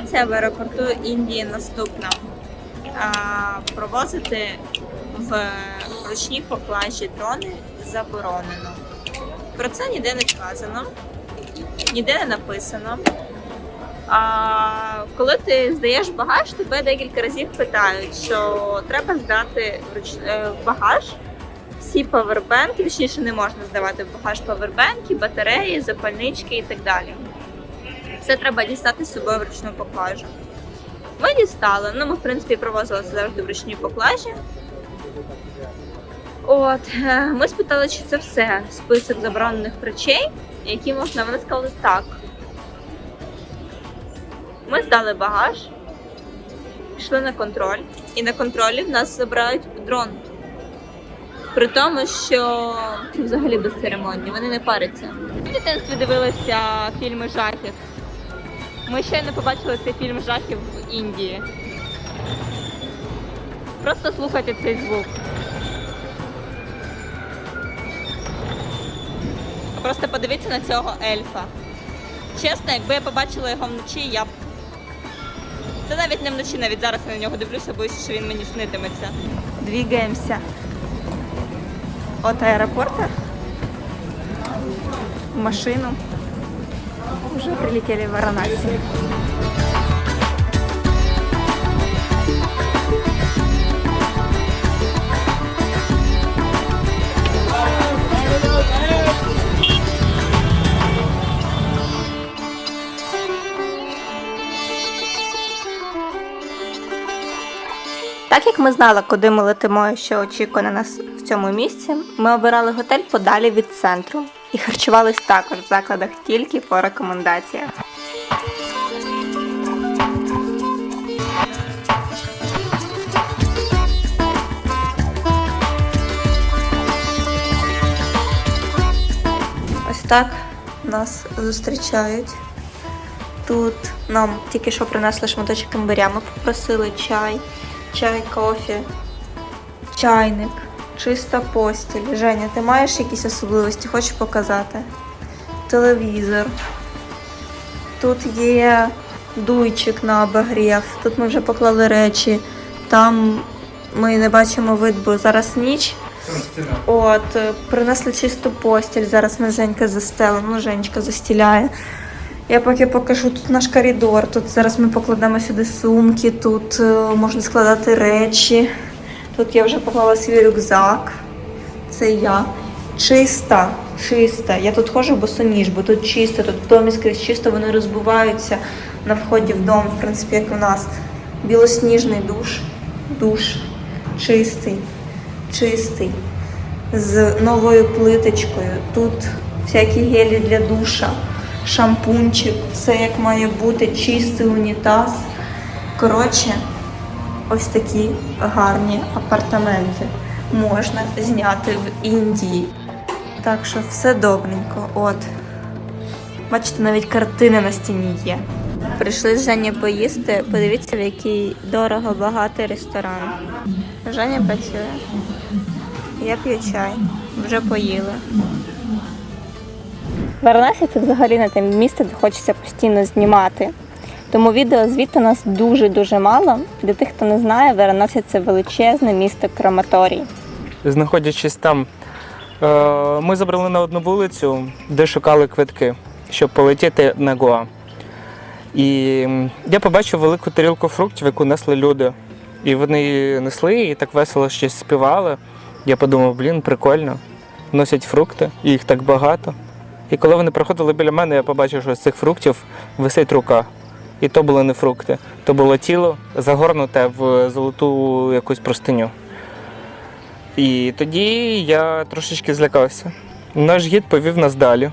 Ситуація в аеропорту Індії наступна. А, провозити в ручній поклажі дрони заборонено. Про це ніде не сказано, ніде не написано. А коли ти здаєш багаж, тебе декілька разів питають, що треба здати в е, багаж всі павербенки, точніше не можна здавати багаж павербенки, батареї, запальнички і так далі. Все треба дістати з собою в ручну поклажу. Ми дістали. Ну, ми, в принципі, провозили це завжди ручній поклажі. От, е, ми спитали, чи це все список заборонених речей, які можна. Вони сказали так. Ми здали багаж, пішли на контроль, і на контролі в нас забирають дрон. При тому, що взагалі безцеремонні, вони не паряться. В дитинстві дивилися фільми жахів. Ми ще не побачили цей фільм жахів в Індії. Просто слухайте цей звук. Просто подивіться на цього ельфа. Чесно, якби я побачила його вночі, я б. Та навіть не вночі, навіть зараз я на нього дивлюся, боюся, що він мені снитиметься. Двігаємося. От аэропорта. В машину. Уже прилетели в Варанаси. Так як ми знали, куди ми летимо що очікує на нас в цьому місці, ми обирали готель подалі від центру і харчувались також в закладах тільки по рекомендаціях. Ось так нас зустрічають. Тут нам тільки що принесли шматочок імбиря, ми попросили чай, чай, кофе, чайник, чиста постіль. Женя, ти маєш якісь особливості? Хочеш показати? Телевізор. Тут є дуйчик на обогрів. Тут ми вже поклали речі. Там ми не бачимо вид, бо зараз ніч. От, е, принесли чисту постіль. Зараз ми Женька застелимо. Ну, Женечка застіляє. Я поки покажу тут наш коридор. Тут зараз ми покладемо сюди сумки, тут е, можна складати речі. Тут я вже поклала свій рюкзак. Це я. Чиста, чиста. Я тут ходжу босоніж, бо тут чисто, тут в домі скрізь чисто, вони розбиваються на вході в дом, в принципі, як у нас. Білосніжний душ. Душ. Чистий, чистий. З новою плиточкою. Тут всякі гелі для душа шампунчик, все як має бути, чистий унітаз. Коротше, ось такі гарні апартаменти можна зняти в Індії. Так що все добренько. От. Бачите, навіть картини на стіні є. Прийшли з Жені поїсти. Подивіться, в який дорого багатий ресторан. Женя працює. Я п'ю чай. Вже поїли. Варанасі це взагалі не те місце, де хочеться постійно знімати. Тому відео звідти нас дуже-дуже мало. Для тих, хто не знає, Варанасі це величезне місто Краматорій. Знаходячись там, е, ми забрали на одну вулицю, де шукали квитки, щоб полетіти на Гоа. І я побачив велику тарілку фруктів, яку несли люди. І вони несли і так весело щось співали. Я подумав, блін, прикольно. Носять фрукти, і їх так багато. І коли вони проходили біля мене, я побачив, що з цих фруктів висить рука. І то були не фрукти, то було тіло загорнуте в золоту якусь простиню. І тоді я трошечки злякався. Наш гід повів нас далі.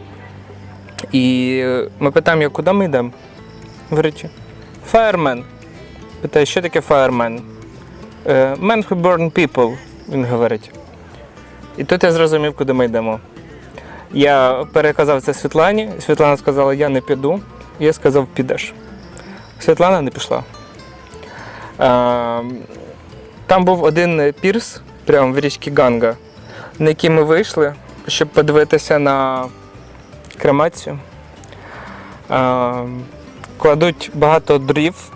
І ми питаємо, його, куди ми йдемо? Говорить, fireman. Питаю, що таке fireman? «Е, Man who burn people, він говорить. І тут я зрозумів, куди ми йдемо. Я переказав це Світлані. Світлана сказала, я не піду. Я сказав, підеш. Світлана не пішла. Там був один пірс, прямо в річці Ганга, на який ми вийшли, щоб подивитися на кремацію. Кладуть багато дрів,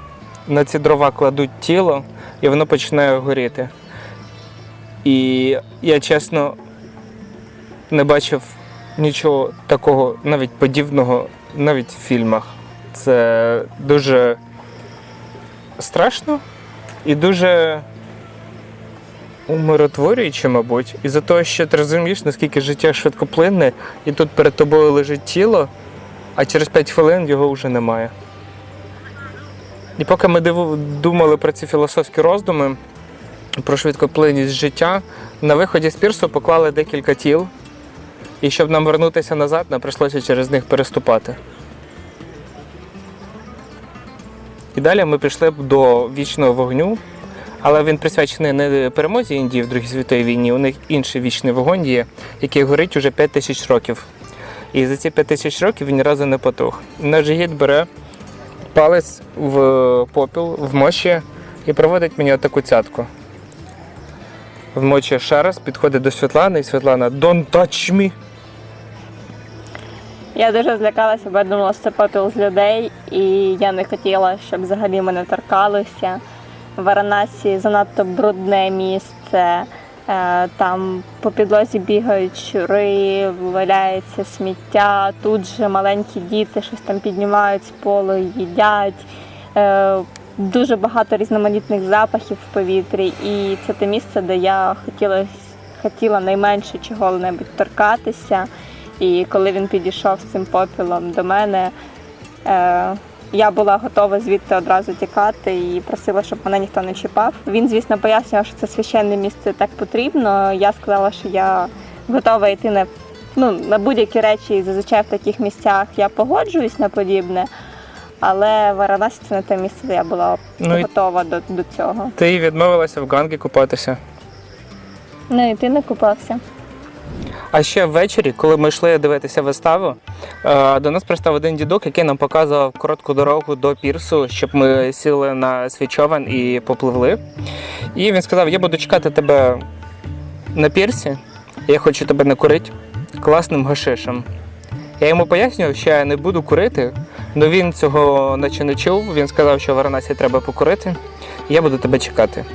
на ці дрова кладуть тіло, і воно починає горіти. І я чесно не бачив нічого такого, навіть подібного, навіть в фільмах. Це дуже страшно і дуже умиротворююче, мабуть. І за того, що ти розумієш, наскільки життя швидкоплинне, і тут перед тобою лежить тіло, а через 5 хвилин його вже немає. І поки ми думали про ці філософські роздуми, про швидкоплинність життя, на виході з пірсу поклали декілька тіл, і щоб нам вернутися назад, нам прийшлося через них переступати. І далі ми пішли б до вічного вогню, але він присвячений не перемозі Індії в Другій світовій війні. У них інший вічний вогонь є, який горить уже 5 тисяч років. І за ці 5 тисяч років він ні разу не потух. Наш гід бере палець в попіл, вмочує і проводить мені отаку цятку. Вмочує ще раз, підходить до Світлани, і Світлана Don't touch me. Я дуже злякалася, бо я думала, що це попіл з людей, і я не хотіла, щоб взагалі мене торкалися. В Варанасі занадто брудне місце. Е, Там по підлозі бігають щури, валяється сміття. Тут же маленькі діти щось там піднімають з полу, їдять. Е, Дуже багато різноманітних запахів в повітрі, і це те місце, де я хотіла, хотіла найменше чого-небудь торкатися. І коли він підійшов з цим попілом до мене, е, я була готова звідти одразу тікати і просила, щоб мене ніхто не чіпав. Він, звісно, пояснював, що це священне місце так потрібно. Я сказала, що я готова йти на, ну, на будь-які речі, і зазвичай в таких місцях я погоджуюсь на подібне. Але Варанасі це не те місце, де я була Ну готова до, до цього. Ти відмовилася в Гангі купатися. Ну і ти не купався. А ще ввечері, коли ми йшли дивитися виставу, е, до нас пристав один дідок, який нам показував коротку дорогу до пірсу, щоб ми сіли на свій човен і попливли. І він сказав: Я буду чекати тебе на пірсі, я хочу тебе накурити класним гашишем. Я йому пояснював, що я не буду курити, але він цього наче не чув. Він сказав, що в Варанасі треба покурити, я буду тебе чекати.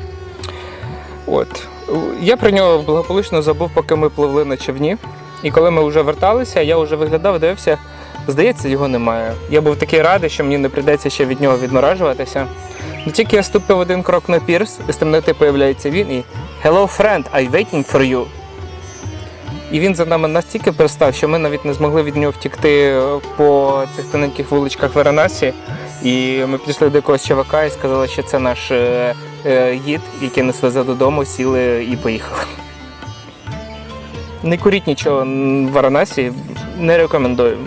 От. Я про нього благополучно забув, поки ми пливли на човні. І коли ми вже верталися, я вже виглядав, дивився, здається, його немає. Я був такий радий, що мені не прийдеться ще від нього відморажуватися. Ну тільки я ступив один крок на пірс, з темноти появляється він і Hello, friend, I'm waiting for you. І він за нами настільки пристав, що ми навіть не змогли від нього втікти по цих тоненьких вуличках Варанасі. І ми підійшли до якогось чувака і сказали, що це наш е, е, гід, який нас везе додому, сіли і поїхали. Не куріть нічого в Варанасі, не рекомендую.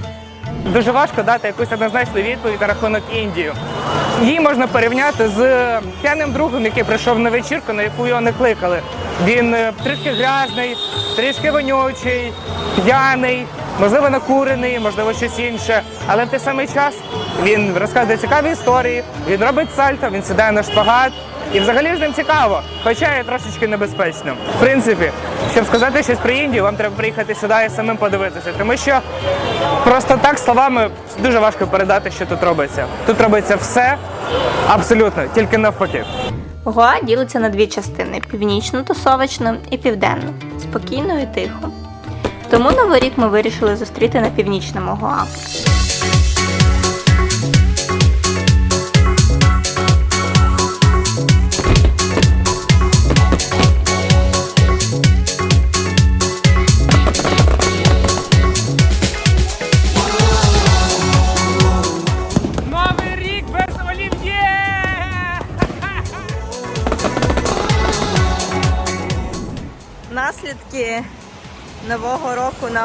Дуже важко дати якусь однозначну відповідь на рахунок Індії. Її можна порівняти з п'яним другом, який прийшов на вечірку, на яку його не кликали. Він е, трішки грязний, трішки вонючий, п'яний, можливо, накурений, можливо, щось інше. Але в той самий час він розказує цікаві історії, він робить сальто, він сідає на шпагат. І взагалі з ним цікаво, хоча і трошечки небезпечно. В принципі, щоб сказати щось про Індію, вам треба приїхати сюди і самим подивитися, тому що просто так словами дуже важко передати, що тут робиться. Тут робиться все абсолютно, тільки навпаки. Гоа ділиться на дві частини: північну тусовочну і південну, спокійно і тихо. Тому новий рік ми вирішили зустріти на північному Гоа.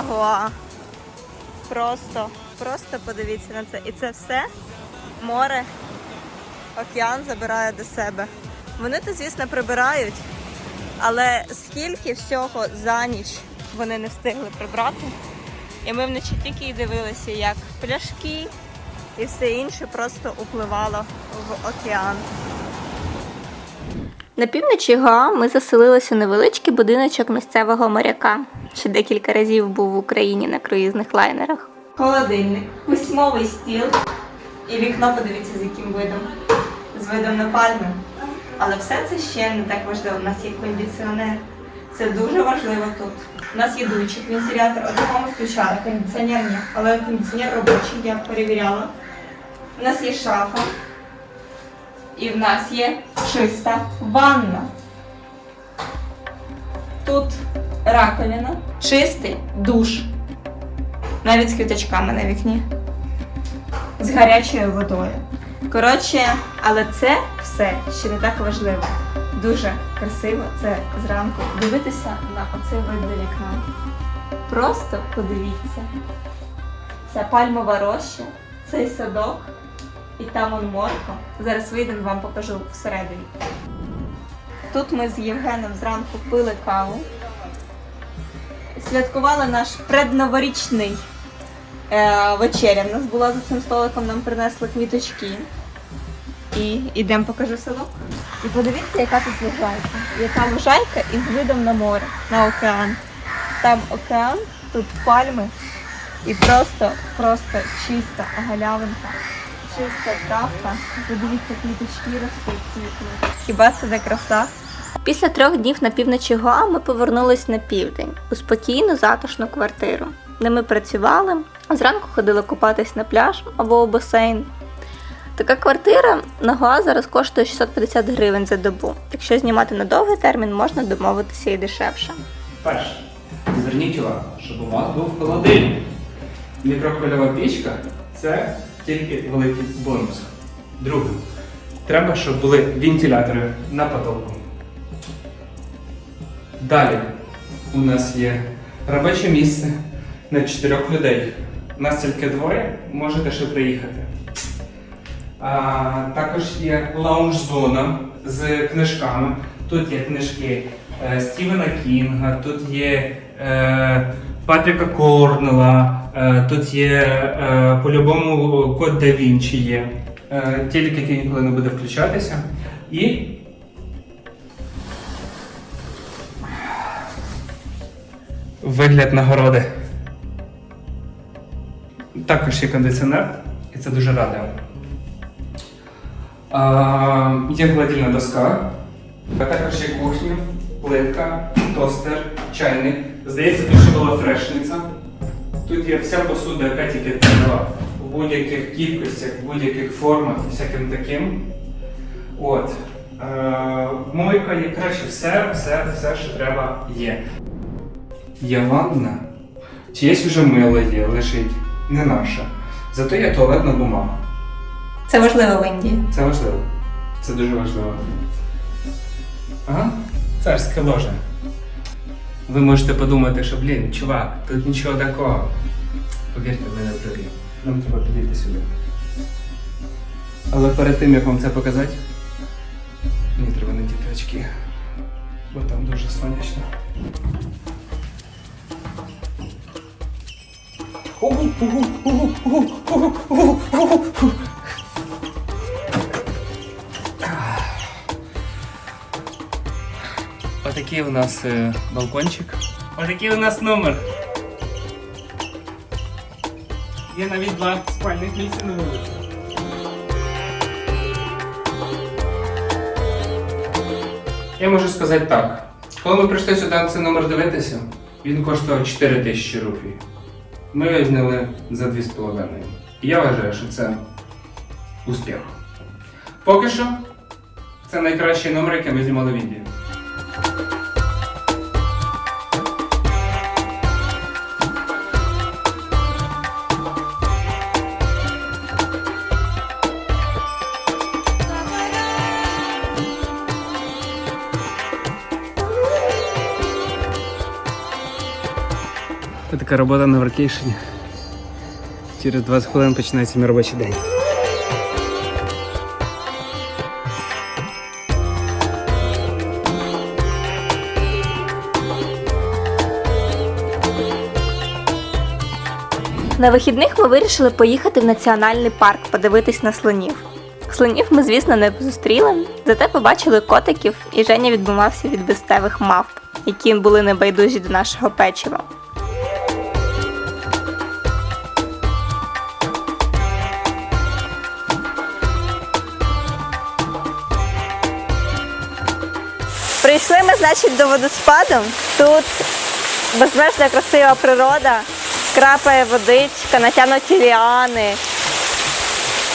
Гоа. Просто, просто подивіться на це. І це все море, океан забирає до себе. Вони то, звісно, прибирають, але скільки всього за ніч вони не встигли прибрати. І ми вночі тільки й дивилися, як пляшки і все інше просто upливало в океан. На півночі Гоа ми заселилися у невеличкий будиночок місцевого моряка, що декілька разів був в Україні на круїзних лайнерах. Холодильник, письмовий стіл, І вікно подивіться, з яким видом. З видом на пальми. Але все це ще не так важливо. У нас є кондиціонер. Це дуже важливо тут. У нас є дуйчик, вентилятор. Одного ми включали, кондиціонер ні. Але кондиціонер робочий, я перевіряла. У нас є шафа. І в нас є чиста ванна. Тут раковина, чистий душ. Навіть з квіточками на вікні. З гарячою водою. Коротше, але це все ще не так важливо. Дуже красиво це зранку дивитися на оцей вид за вікном. Просто подивіться. Це пальмова роща, цей садок, і там он морко. Зараз вийдемо, вам покажу всередині. Тут ми з Євгеном зранку пили каву. Святкували наш предноворічний е, вечеря. У нас була за цим столиком, нам принесли квіточки. І йдемо покажу село. І подивіться, яка тут лужайка. Яка лужайка із видом на море, на океан. Там океан, тут пальми і просто, просто чиста галявинка, чиста травка. Подивіться, квіточки ростуть. Хіба це не краса? Після трьох днів на півночі Гоа ми повернулись на південь у спокійну затишну квартиру, де ми працювали, а зранку ходили купатись на пляж або у басейн. Така квартира на Гоа зараз коштує 650 гривень за добу. Якщо знімати на довгий термін, можна домовитися і дешевше. Перше, зверніть увагу, щоб у вас був холодильник. Мікрохвильова пічка це тільки великий бонус. Друге, треба, щоб були вентилятори на потолку. Далі у нас є робоче місце на чотирьох людей. У Нас тільки двоє, можете ще приїхати. А, також є лаунж-зона з книжками. Тут є книжки е, Стівена Кінга, тут є е, Патріка Корнела, е, тут є е, по-любому Код да Вінчі є. Е, телек, який ніколи не буде включатися. І вигляд нагороди. Також є кондиціонер, і це дуже радує. Є гладільна доска, а також є кухня, плитка, тостер, чайник. Здається, тут ще була фрешниця. Тут є вся посуда, яка тільки треба в будь-яких кількостях, в будь-яких формах, всяким таким. От. Е, мойка є краще, все, все, все, що треба є. Є ванна. Чиєсь уже мило є, лежить. Не наша. Зато є туалетна бумага. Це важливо в Індії. Це важливо. Це дуже важливо. Ага, царське ложе. Ви можете подумати, що, блін, чувак, тут нічого такого. Повірте, ви не праві. Нам треба підійти сюди. Але перед тим, як вам це показати, мені треба надіти очки. Бо там дуже сонячно. Отакий у нас е, балкончик. Отакий у нас номер. Є навіть два спальних місця на вулиці. Я можу сказати так. Коли ми прийшли сюди цей номер дивитися, він коштував 4 тисячі рупій. Ми його зняли за 2,5. І я вважаю, що це успіх. Поки що, це найкращий номер, який ми знімали в Індії. Це така робота на варкейшені. Через 20 хвилин починається мій робочий день. На вихідних ми вирішили поїхати в національний парк подивитись на слонів. Слонів ми, звісно, не зустріли, зате побачили котиків, і Женя відбивався від безстевих мавп, які були небайдужі до нашого печива. Прийшли ми, значить, до водоспаду. Тут безмежна красива природа, крапає водичка, натягнуті ліани.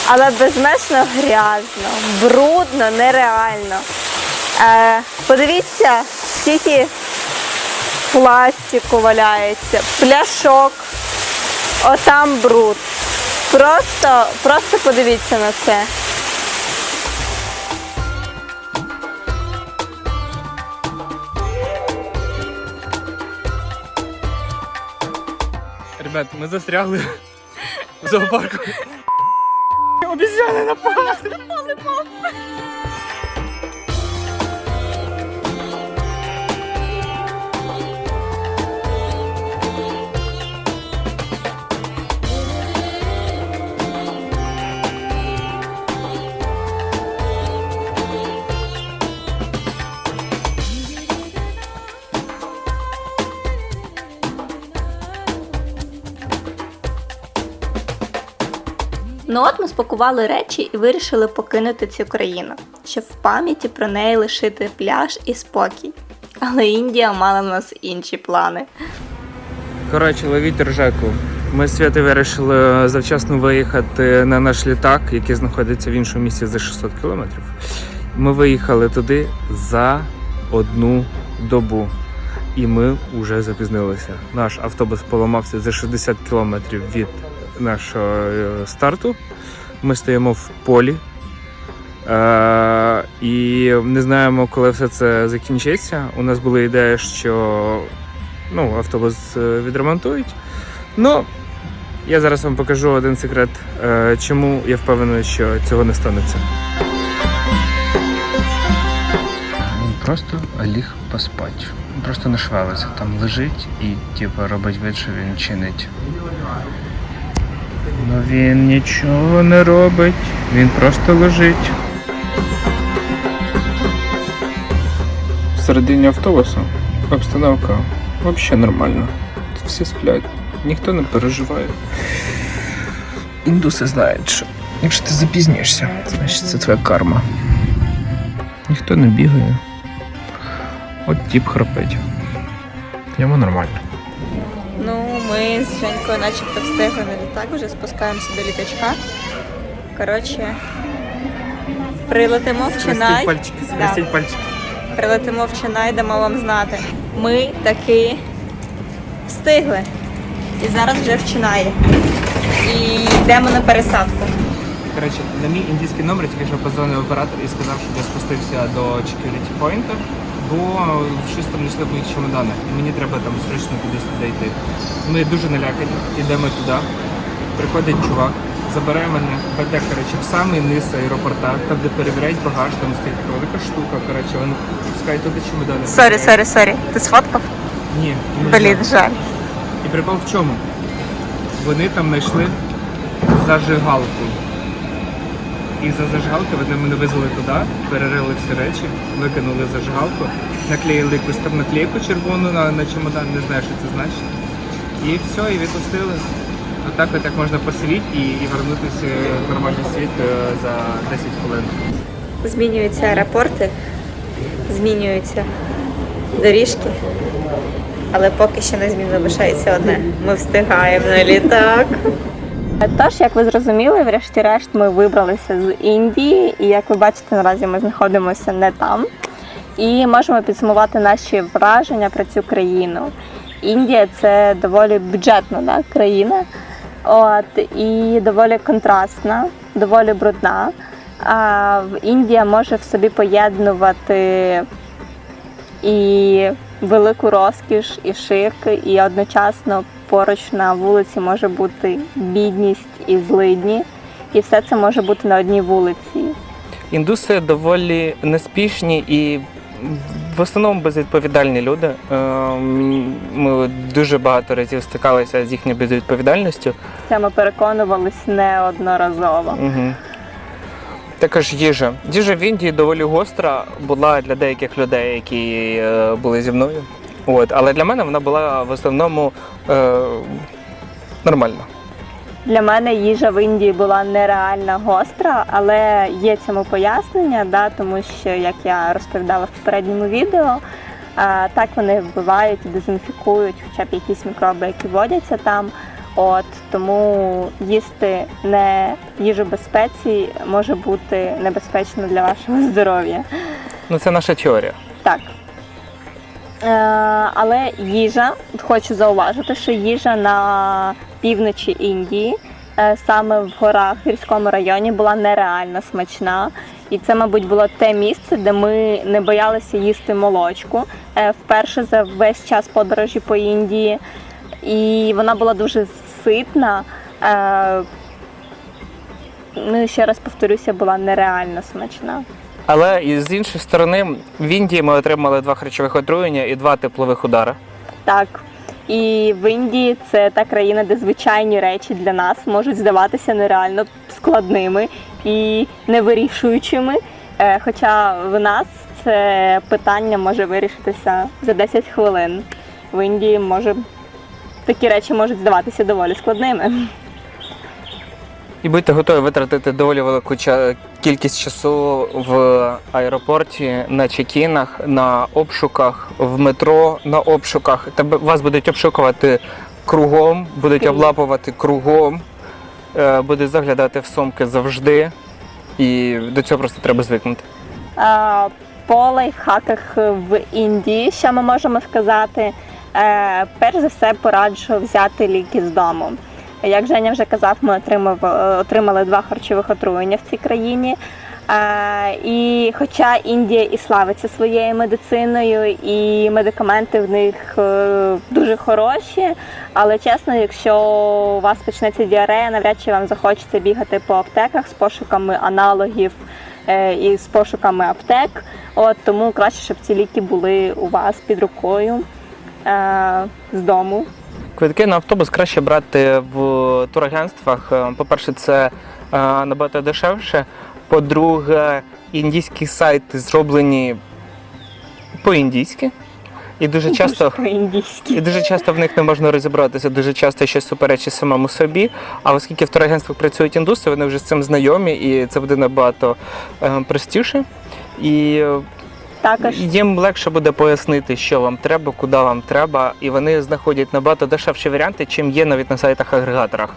Але безмежно грязно, брудно, нереально. Е, подивіться, скільки пластику валяється, пляшок, отам бруд. Просто, просто подивіться на це. Ребят, ми застрягли в зоопарку. Обізяни напали. Ну от ми спакували речі і вирішили покинути цю країну, щоб в пам'яті про неї лишити пляж і спокій. Але Індія мала в нас інші плани. Коротше, ловіть ржаку. Ми з Святою вирішили завчасно виїхати на наш літак, який знаходиться в іншому місці за 600 кілометрів. Ми виїхали туди за одну добу. І ми вже запізнилися. Наш автобус поламався за 60 кілометрів від нашого е, старту. Ми стоїмо в полі. Е, і не знаємо, коли все це закінчиться. У нас була ідея, що ну, автобус е, відремонтують. Ну, я зараз вам покажу один секрет, е, чому я впевнений, що цього не станеться. Він просто ліг поспать. Просто не швалиться, там лежить і типу, робить вид, що він чинить. Ну він нічого не робить, він просто лежить. Всередині автобусу обстановка взагалі нормальна. Тут всі сплять, ніхто не переживає. Індуси знають, що якщо ти запізнишся, значить це твоя карма. Ніхто не бігає. От тіп храпить. Йому нормально. Ми з Женькою начебто встигли на літак, вже спускаємося до літачка. Коротше, прилетимо в Чинай. пальчики, Да. пальчики. Прилетимо в Чинай, дамо вам знати. Ми таки встигли. І зараз вже в Чинаї. І йдемо на пересадку. Коротше, на мій індійський номер тільки що позвонив оператор і сказав, що я спустився до security point, бо щось там знайшли мої чемодани. І мені треба там срочно кудись туди йти. Ми дуже налякані, йдемо туди. Приходить чувак, забирає мене, веде коротше, в самий низ аеропорта, там де перевіряють багаж, там стоїть така велика штука. Коротше, він пускає туди чемодани. Сорі, сорі, сорі. Ти сфоткав? Ні, не Блін, жаль. І прикол в чому? Вони там знайшли зажигалку. І за зажигалки вони мене визвали туди, перерили всі речі, викинули зажигалку, наклеїли якусь там наклейку червону на, на чемодан, не знаю, що це значить. І все, і відпустили. Отак от як можна посидіти і, і вернутися в нормальний світ е, за 10 хвилин. Змінюються аеропорти, змінюються доріжки. Але поки що не змін залишається одне. Ми встигаємо на літак. Тож, як ви зрозуміли, врешті-решт ми вибралися з Індії, і як ви бачите, наразі ми знаходимося не там. І можемо підсумувати наші враження про цю країну. Індія це доволі бюджетна да, країна, от, і доволі контрастна, доволі брудна. А Індія може в собі поєднувати і велику розкіш, і шик, і одночасно поруч на вулиці може бути бідність і злидні, і все це може бути на одній вулиці. Індуси доволі неспішні і в основному безвідповідальні люди. Ем, Ми дуже багато разів стикалися з їхньою безвідповідальністю. Це ми переконувались неодноразово. Угу. Також їжа. Їжа в Індії доволі гостра була для деяких людей, які е, були зі мною. От, але для мене вона була в основному е, нормальна. Для мене їжа в Індії була нереально гостра, але є цьому пояснення, да, тому що, як я розповідала в попередньому відео, а, так вони вбивають і дезінфікують хоча б якісь мікроби, які водяться там. От тому їсти не їжу без спецій може бути небезпечно для вашого здоров'я. Ну це наша теорія. Так. Е, але їжа, хочу зауважити, що їжа на півночі Індії, е, саме в горах в гірському районі, була нереально смачна. І це, мабуть, було те місце, де ми не боялися їсти молочку е, вперше за весь час подорожі по Індії. І вона була дуже ситна. Ну, і ще раз повторюся, була нереально смачна. Але і з іншої сторони, в Індії ми отримали два харчових отруєння і два теплових удари. Так. І в Індії це та країна, де звичайні речі для нас можуть здаватися нереально складними і невирішуючими. Е, Хоча в нас це питання може вирішитися за 10 хвилин. В Індії може такі речі можуть здаватися доволі складними. І будьте готові витратити доволі велику кількість часу в аеропорті, на чекінах, на обшуках, в метро, на обшуках. Тебе вас будуть обшукувати кругом, будуть облапувати кругом, е, будуть заглядати в сумки завжди. І до цього просто треба звикнути. А, По лайфхаках в Індії, що ми можемо сказати, Е, перш за все пораджу взяти ліки з дому. Як Женя вже казав, ми отримав, е, отримали два харчових отруєння в цій країні. І хоча Індія і славиться своєю медициною, і медикаменти в них е, дуже хороші, але чесно, якщо у вас почнеться діарея, навряд чи вам захочеться бігати по аптеках з пошуками аналогів е, і з пошуками аптек. От тому краще, щоб ці ліки були у вас під рукою з дому. Квитки на автобус краще брати в турагентствах. Е, По-перше, це е, набагато дешевше. По-друге, індійські сайти зроблені по-індійськи. І дуже часто І дуже часто в них не можна розібратися, дуже часто щось суперечить самому собі. А оскільки в турагентствах працюють індуси, вони вже з цим знайомі, і це буде набагато е, простіше. І Також їм легше буде пояснити, що вам треба, куди вам треба, і вони знаходять набагато дешевші варіанти, чим є навіть на сайтах-агрегаторах.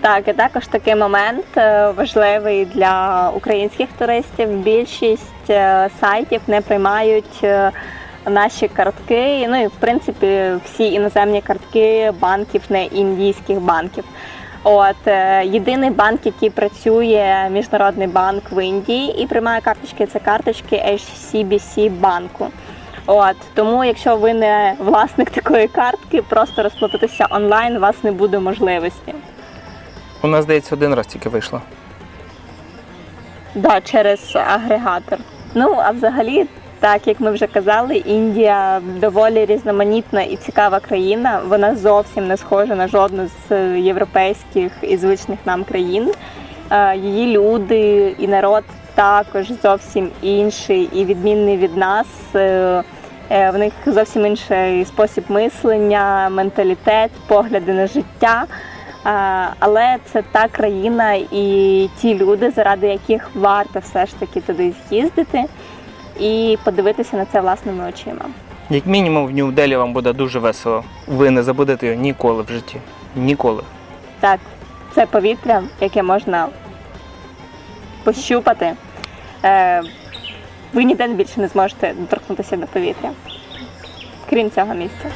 Так, і також такий момент е, важливий для українських туристів. Більшість е, сайтів не приймають е, наші картки. Ну і в принципі всі іноземні картки банків, не індійських банків. От е, єдиний банк, який працює, міжнародний банк в Індії і приймає карточки, це карточки HCBC банку. От тому, якщо ви не власник такої картки, просто розплатитися онлайн у вас не буде можливості. У нас, здається, один раз тільки вийшло. Да, через агрегатор. Ну а взагалі, так як ми вже казали, Індія доволі різноманітна і цікава країна. Вона зовсім не схожа на жодну з європейських і звичних нам країн. Е, Її люди і народ також зовсім інший і відмінний від нас. Е, е, В них зовсім інший спосіб мислення, менталітет, погляди на життя. Е, Але це та країна і ті люди, заради яких варто все ж таки туди з'їздити і подивитися на це власними очима. Як мінімум, в Нью-Делі вам буде дуже весело. Ви не забудете його ніколи в житті. Ніколи. Так, це повітря, яке можна пощупати. Е, Ви ніде більше не зможете доторкнутися до повітря, крім цього місця.